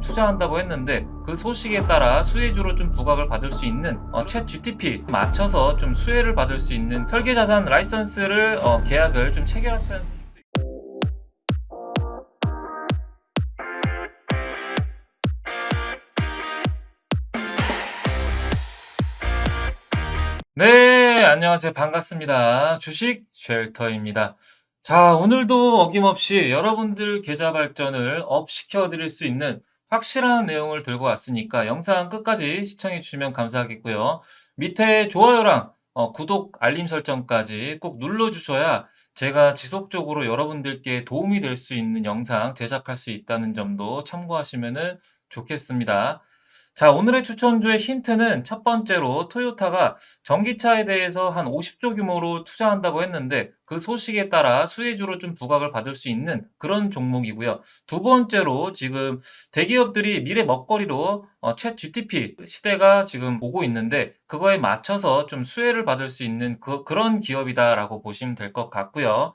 투자한다고 했는데 그 소식에 따라 수혜주로 좀 부각을 받을 수 있는 어, 챗 GTP 맞춰서 좀 수혜를 받을 수 있는 설계 자산 라이선스를 어, 계약을 좀 체결했다는 있고 네, 안녕하세요. 반갑습니다. 주식 쉘터입니다. 자, 오늘도 어김없이 여러분들 계좌 발전을 업 시켜 드릴 수 있는 확실한 내용을 들고 왔으니까 영상 끝까지 시청해 주시면 감사하겠고요. 밑에 좋아요랑 어, 구독, 알림 설정까지 꼭 눌러주셔야 제가 지속적으로 여러분들께 도움이 될 수 있는 영상 제작할 수 있다는 점도 참고하시면 좋겠습니다. 자, 오늘의 추천주의 힌트는 첫 번째로 토요타가 전기차에 대해서 한 50조 규모로 투자한다고 했는데 그 소식에 따라 수혜주로 좀 부각을 받을 수 있는 그런 종목이고요. 두 번째로 지금 대기업들이 미래 먹거리로 어, 챗 GTP 시대가 지금 오고 있는데 그거에 맞춰서 좀 수혜를 받을 수 있는 그, 그런 기업이다라고 보시면 될 것 같고요.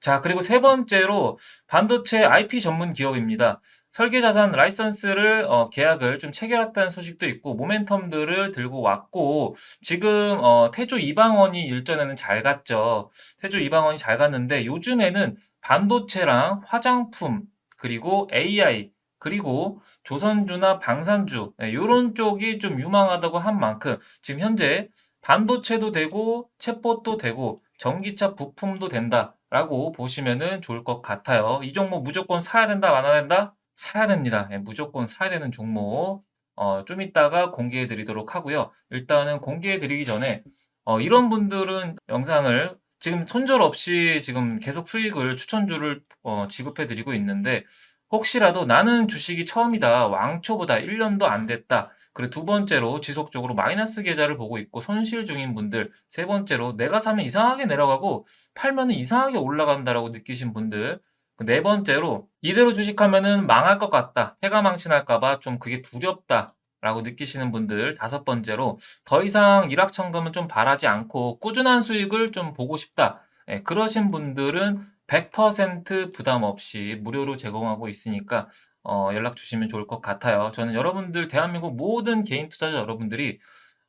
자, 그리고 세 번째로 반도체 IP 전문 기업입니다. 설계 자산 라이선스를 어, 계약을 좀 체결했다는 소식도 있고 모멘텀들을 들고 왔고 지금 어, 태조 이방원이 일전에는 잘 갔죠. 태조 이방원이 잘 갔는데 요즘에는 반도체랑 화장품 그리고 AI 그리고 조선주나 방산주 이런 쪽이 좀 유망하다고 한 만큼 지금 현재 반도체도 되고 챗봇도 되고 전기차 부품도 된다라고 보시면은 좋을 것 같아요. 이 종목 무조건 사야 된다, 말아야 된다? 사야 됩니다. 예, 무조건 사야 되는 종목. 어, 좀 이따가 공개해 드리도록 하고요. 일단은 공개해 드리기 전에 어, 이런 분들은 영상을 지금 손절 없이 지금 계속 수익을 추천주를 어, 지급해 드리고 있는데 혹시라도 나는 주식이 처음이다. 왕초보다 1년도 안 됐다. 그리고 두 번째로 지속적으로 마이너스 계좌를 보고 있고 손실 중인 분들. 세 번째로 내가 사면 이상하게 내려가고 팔면 이상하게 올라간다라고 느끼신 분들. 그네 번째로 이대로 주식하면은 망할 것 같다. 해가 망신할까봐 좀 그게 두렵다. 라고 느끼시는 분들 다섯 번째로 더 이상 일확천금은 좀 바라지 않고 꾸준한 수익을 좀 보고 싶다. 예, 그러신 분들은 100% 부담 없이 무료로 제공하고 있으니까 어, 연락 주시면 좋을 것 같아요. 저는 여러분들 대한민국 모든 개인 투자자 여러분들이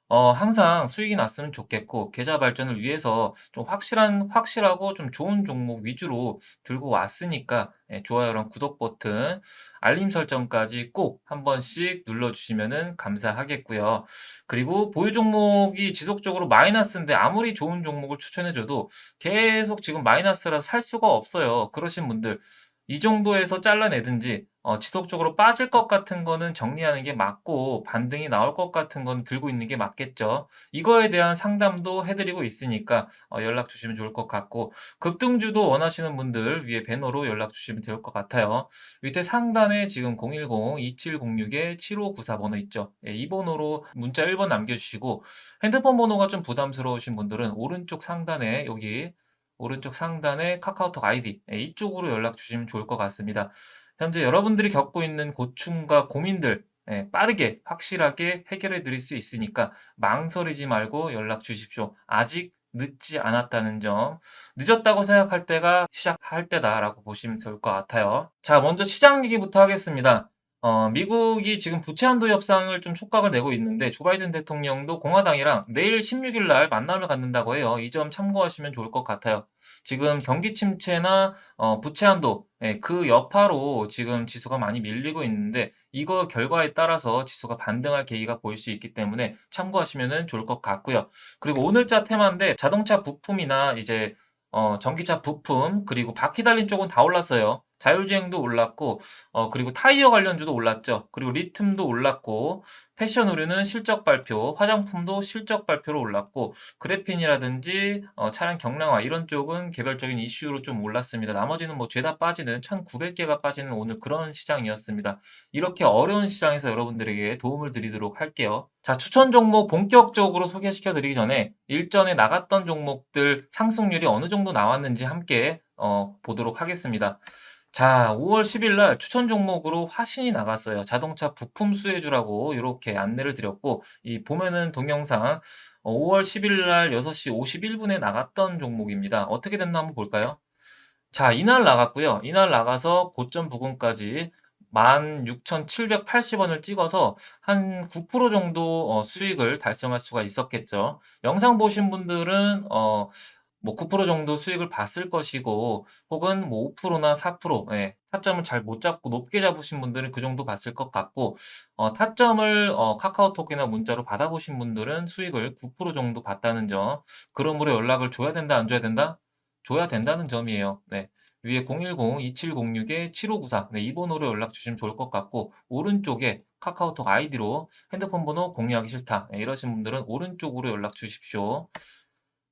어, 항상 수익이 났으면 좋겠고, 계좌 발전을 위해서 좀 확실한, 확실하고 좀 좋은 종목 위주로 들고 왔으니까, 예, 좋아요랑 구독 버튼, 알림 설정까지 꼭 한 번씩 눌러주시면 감사하겠고요. 그리고 보유 종목이 지속적으로 마이너스인데 아무리 좋은 종목을 추천해줘도 계속 지금 마이너스라 살 수가 없어요. 그러신 분들, 이 정도에서 잘라내든지 어, 지속적으로 빠질 것 같은 거는 정리하는 게 맞고 반등이 나올 것 같은 건 들고 있는 게 맞겠죠. 이거에 대한 상담도 해드리고 있으니까 어, 연락 주시면 좋을 것 같고 급등주도 원하시는 분들 위에 배너로 연락 주시면 될 것 같아요. 밑에 상단에 지금 010-2706-7594 번호 있죠. 예, 이 번호로 문자 1번 남겨주시고 핸드폰 번호가 좀 부담스러우신 분들은 오른쪽 상단에 여기 오른쪽 상단에 카카오톡 아이디 예, 이쪽으로 연락 주시면 좋을 것 같습니다. 현재 여러분들이 겪고 있는 고충과 고민들 예, 빠르게 확실하게 해결해 드릴 수 있으니까 망설이지 말고 연락 주십시오. 아직 늦지 않았다는 점, 늦었다고 생각할 때가 시작할 때다라고 보시면 될 것 같아요. 자, 먼저 시장 얘기부터 하겠습니다. 어, 미국이 지금 부채 한도 협상을 좀 촉각을 내고 있는데 조 바이든 대통령도 공화당이랑 내일 16일 날 만남을 갖는다고 해요. 이 점 참고하시면 좋을 것 같아요. 지금 경기 침체나 어, 부채 한도 예, 그 여파로 지금 지수가 많이 밀리고 있는데 이거 결과에 따라서 지수가 반등할 계기가 보일 수 있기 때문에 참고하시면 좋을 것 같고요. 그리고 오늘자 테마인데 자동차 부품이나 이제 어, 전기차 부품 그리고 바퀴 달린 쪽은 다 올랐어요. 자율주행도 올랐고 어, 그리고 타이어 관련주도 올랐죠. 그리고 리튬도 올랐고 패션 의류는 실적 발표, 화장품도 실적 발표로 올랐고 그래핀이라든지 어, 차량 경량화 이런 쪽은 개별적인 이슈로 좀 올랐습니다. 나머지는 뭐 죄다 빠지는 1,900개가 빠지는 오늘 그런 시장이었습니다. 이렇게 어려운 시장에서 여러분들에게 도움을 드리도록 할게요. 자, 추천 종목 본격적으로 소개시켜 드리기 전에 일전에 나갔던 종목들 상승률이 어느 정도 나왔는지 함께 어, 보도록 하겠습니다. 자, 5월 10일 날 추천 종목으로 화신이 나갔어요. 자동차 부품 수혜주라고 이렇게 안내를 드렸고, 이 보면은 동영상 5월 10일 날 6시 51분에 나갔던 종목입니다. 어떻게 됐나 한번 볼까요? 자, 이날 나갔고요. 이날 나가서 고점 부근까지 16,780원을 찍어서 한 9% 정도 어, 수익을 달성할 수가 있었겠죠. 영상 보신 분들은 어, 뭐 9% 정도 수익을 봤을 것이고 혹은 뭐 5%나 4% 예, 타점을 잘 못 잡고 높게 잡으신 분들은 그 정도 봤을 것 같고 어, 타점을 어, 카카오톡이나 문자로 받아보신 분들은 수익을 9% 정도 봤다는 점 그러므로 연락을 줘야 된다 안 줘야 된다? 줘야 된다는 점이에요. 네. 위에 010-2706-7594 네, 이 번호로 연락 주시면 좋을 것 같고 오른쪽에 카카오톡 아이디로 핸드폰 번호 공유하기 싫다 네, 이러신 분들은 오른쪽으로 연락 주십시오.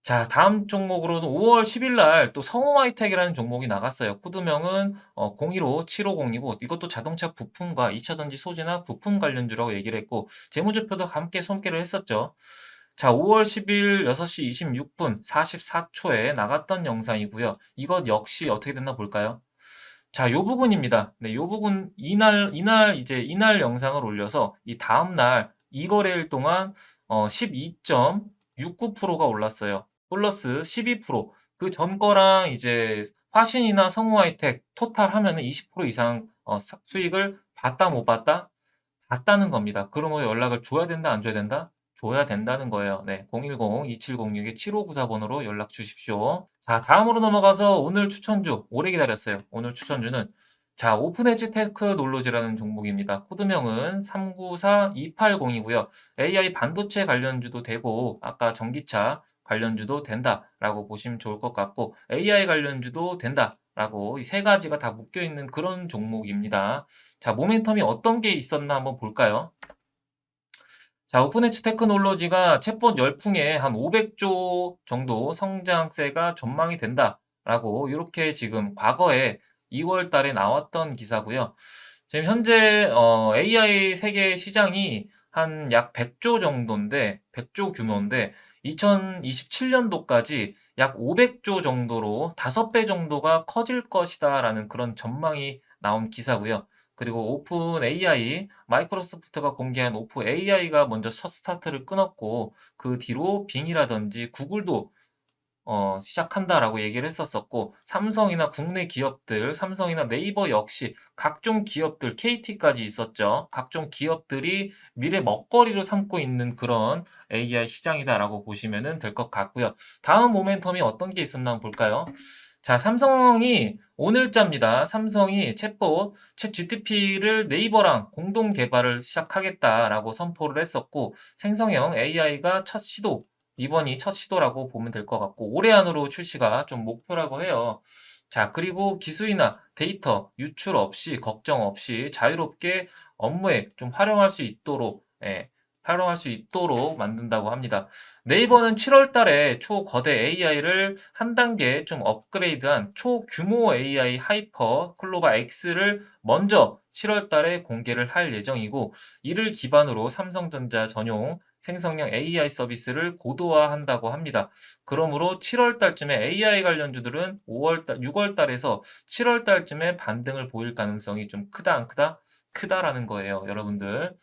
자, 다음 종목으로는 5월 10일 날 또 성우하이텍이라는 종목이 나갔어요. 코드명은 어, 015-7502고 이것도 자동차 부품과 2차 전지 소재나 부품 관련주라고 얘기를 했고 재무제표도 함께 손괴를 했었죠. 자, 5월 10일 6시 26분 44초에 나갔던 영상이고요. 이것 역시 어떻게 됐나 볼까요? 자, 요 부분입니다. 네, 요 부분 이날 이날 이제 이날 영상을 올려서 이 다음 날 이거래일 동안 어 12.69%가 올랐어요. 플러스 12%. 그 전 거랑 이제 화신이나 성우 하이텍 토탈 하면은 20% 이상 어 사- 수익을 봤다 못 봤다? 봤다는 겁니다. 그러면 연락을 줘야 된다 안 줘야 된다? 줘야 된다는 거예요. 네, 010-2706-7594번으로 연락 주십시오. 자, 다음으로 넘어가서 오늘 추천주, 오래 기다렸어요. 오늘 추천주는 자, 오픈엣지 테크놀로지라는 종목입니다. 코드명은 394280이고요. AI 반도체 관련주도 되고 아까 전기차 관련주도 된다라고 보시면 좋을 것 같고 AI 관련주도 된다 라고 이 세 가지가 다 묶여 있는 그런 종목입니다. 자, 모멘텀이 어떤 게 있었나 한번 볼까요? 자, 오픈엣지 테크놀로지가 챗봇 열풍에 한 500조 정도 성장세가 전망이 된다라고 이렇게 지금 과거에 2월 달에 나왔던 기사고요. 지금 현재 어, AI 세계 시장이 한 약 100조 정도인데 100조 규모인데 2027년도까지 약 500조 정도로 5배 정도가 커질 것이다라는 그런 전망이 나온 기사고요. 그리고 오픈 AI, 마이크로소프트가 공개한 오픈 AI가 먼저 첫 스타트를 끊었고 그 뒤로 빙이라든지 구글도 어, 시작한다라고 얘기를 했었었고 삼성이나 국내 기업들, 삼성이나 네이버 역시 각종 기업들, KT까지 있었죠. 각종 기업들이 미래 먹거리로 삼고 있는 그런 AI 시장이다라고 보시면 될 것 같고요. 다음 모멘텀이 어떤 게 있었나 볼까요? 자, 삼성이 오늘자입니다. 삼성이 챗봇, 챗 GTP를 네이버랑 공동 개발을 시작하겠다라고 선포를 했었고, 생성형 AI가 첫 시도, 이번이 첫 시도라고 보면 될 것 같고, 올해 안으로 출시가 좀 목표라고 해요. 자, 그리고 기술이나 데이터 유출 없이, 걱정 없이 자유롭게 업무에 좀 활용할 수 있도록, 예, 활용할 수 있도록 만든다고 합니다. 네이버는 7월 달에 초거대 AI를 한 단계 좀 업그레이드한 초규모 AI 하이퍼 클로바 X를 먼저 7월 달에 공개를 할 예정이고 이를 기반으로 삼성전자 전용 생성형 AI 서비스를 고도화한다고 합니다. 그러므로 7월 달쯤에 AI 관련주들은 5월 달, 6월 달에서 7월 달쯤에 반등을 보일 가능성이 좀 크다 안 크다? 크다라는 거예요, 여러분들.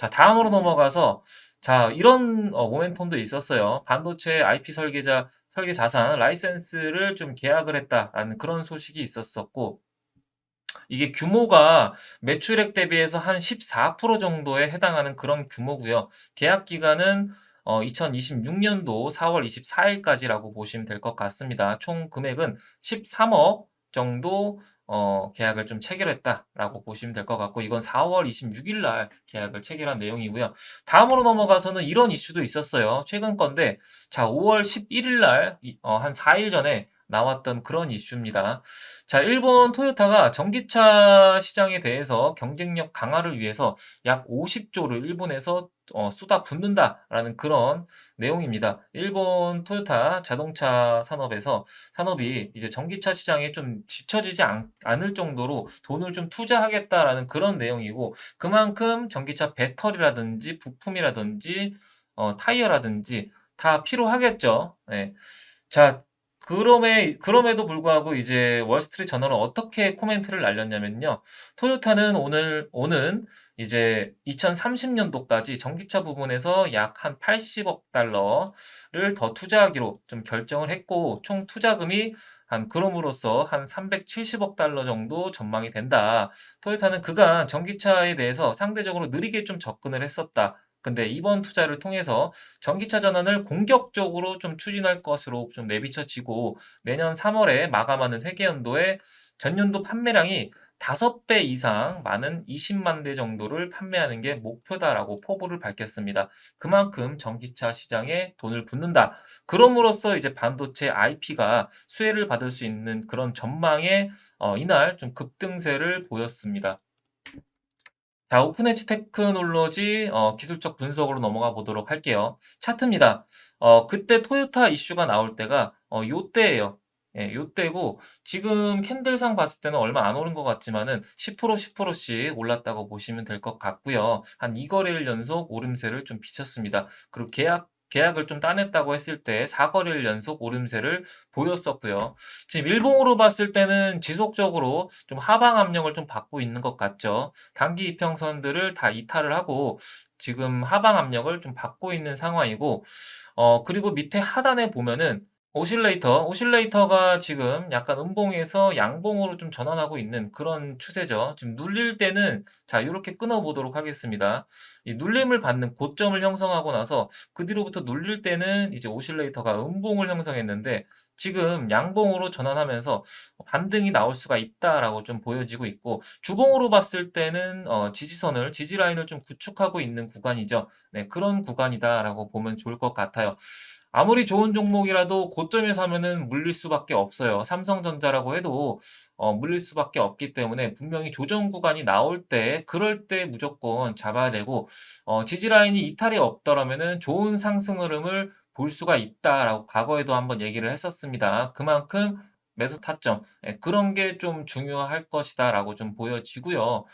자, 다음으로 넘어가서 자, 이런 어, 모멘텀도 있었어요. 반도체 IP 설계자 설계 자산 라이센스를 좀 계약을 했다라는 그런 소식이 있었었고 이게 규모가 매출액 대비해서 한 14% 정도에 해당하는 그런 규모고요. 계약 기간은 어, 2026년도 4월 24일까지라고 보시면 될 것 같습니다. 총 금액은 13억 정도 어, 계약을 좀 체결했다라고 보시면 될 것 같고 이건 4월 26일 날 계약을 체결한 내용이고요. 다음으로 넘어가서는 이런 이슈도 있었어요. 최근 건데 자 5월 11일 날한 어, 4일 전에 나왔던 그런 이슈입니다. 자, 일본 토요타가 전기차 시장에 대해서 경쟁력 강화를 위해서 약 50조를 일본에서 어, 쏟아 붓는다라는 그런 내용입니다. 일본 토요타 자동차 산업에서 산업이 이제 전기차 시장에 좀 뒤처지지 않, 않을 정도로 돈을 좀 투자하겠다라는 그런 내용이고 그만큼 전기차 배터리라든지 부품이라든지 어, 타이어라든지 다 필요하겠죠. 네. 자, 그럼에 그럼에도 불구하고 이제 월스트리트 저널은 어떻게 코멘트를 날렸냐면요. 토요타는 오늘 오는 이제 2030년도까지 전기차 부분에서 약 한 80억 달러를 더 투자하기로 좀 결정을 했고 총 투자금이 한 그럼으로써 한 370억 달러 정도 전망이 된다. 토요타는 그간 전기차에 대해서 상대적으로 느리게 좀 접근을 했었다. 근데 이번 투자를 통해서 전기차 전환을 공격적으로 좀 추진할 것으로 좀 내비쳐지고 내년 3월에 마감하는 회계연도에 전년도 판매량이 5배 이상 많은 20만 대 정도를 판매하는 게 목표다라고 포부를 밝혔습니다. 그만큼 전기차 시장에 돈을 붓는다. 그럼으로써 이제 반도체 IP가 수혜를 받을 수 있는 그런 전망에 어, 이날 좀 급등세를 보였습니다. 자, 오픈엣지 테크놀로지 어, 기술적 분석으로 넘어가 보도록 할게요. 차트입니다. 어, 그때 토요타 이슈가 나올 때가 어, 요때예요. 예, 요때고 지금 캔들상 봤을 때는 얼마 안 오른 것 같지만은 10% 10%씩 올랐다고 보시면 될 것 같고요. 한 2거래일 연속 오름세를 좀 비쳤습니다. 그리고 계약 계약을 좀 따냈다고 했을 때 4거래일 연속 오름세를 보였었고요. 지금 일봉으로 봤을 때는 지속적으로 좀 하방 압력을 좀 받고 있는 것 같죠. 단기 이평선들을 다 이탈을 하고 지금 하방 압력을 좀 받고 있는 상황이고 어 그리고 밑에 하단에 보면은 오실레이터, 오실레이터가 지금 약간 음봉에서 양봉으로 좀 전환하고 있는 그런 추세죠. 지금 눌릴 때는 자, 요렇게 끊어 보도록 하겠습니다. 이 눌림을 받는 고점을 형성하고 나서 그 뒤로부터 눌릴 때는 이제 오실레이터가 음봉을 형성했는데 지금 양봉으로 전환하면서 반등이 나올 수가 있다라고 좀 보여지고 있고 주봉으로 봤을 때는 어, 지지선을 지지 라인을 좀 구축하고 있는 구간이죠. 네, 그런 구간이다라고 보면 좋을 것 같아요. 아무리 좋은 종목이라도 고점에 사면은 물릴 수밖에 없어요. 삼성전자라고 해도 어, 물릴 수밖에 없기 때문에 분명히 조정 구간이 나올 때 그럴 때 무조건 잡아야 되고 어, 지지 라인이 이탈이 없더라면은 좋은 상승 흐름을 볼 수가 있다라고 과거에도 한번 얘기를 했었습니다. 그만큼 매수 타점 예, 그런 게 좀 중요할 것이다라고 좀 보여지고요.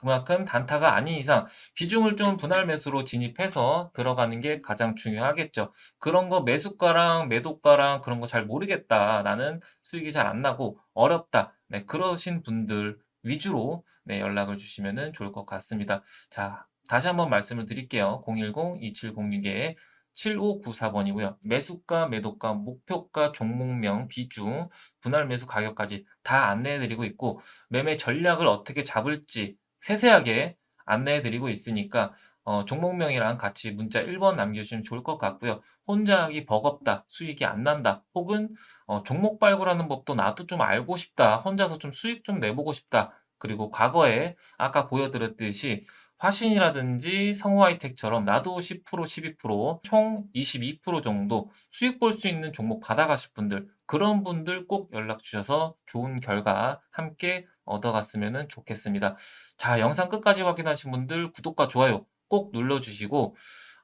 그만큼 단타가 아닌 이상 비중을 좀 분할 매수로 진입해서 들어가는 게 가장 중요하겠죠. 그런 거 매수가랑 매도가랑 그런 거 잘 모르겠다. 나는 수익이 잘 안 나고 어렵다. 네, 그러신 분들 위주로 네, 연락을 주시면 좋을 것 같습니다. 자, 다시 한번 말씀을 드릴게요. 010-2706에 7594번이고요. 매수가, 매도가, 목표가, 종목명, 비중, 분할 매수 가격까지 다 안내해 드리고 있고 매매 전략을 어떻게 잡을지 세세하게 안내해 드리고 있으니까 어, 종목명이랑 같이 문자 1번 남겨주시면 좋을 것 같고요. 혼자 하기 버겁다, 수익이 안 난다, 혹은 어, 종목 발굴하는 법도 나도 좀 알고 싶다, 혼자서 좀 수익 좀 내보고 싶다. 그리고 과거에 아까 보여드렸듯이 화신이라든지 성우하이텍처럼 나도 10% 12%총 22% 정도 수익 볼 수 있는 종목 받아가실 분들 그런 분들 꼭 연락 주셔서 좋은 결과 함께 얻어갔으면 좋겠습니다. 자 영상 끝까지 확인하신 분들 구독과 좋아요 꼭 눌러주시고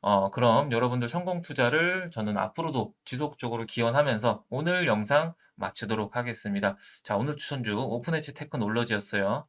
어, 그럼 여러분들 성공 투자를 저는 앞으로도 지속적으로 기원하면서 오늘 영상 마치도록 하겠습니다. 자, 오늘 추천주 오픈엣지 테크놀로지였어요.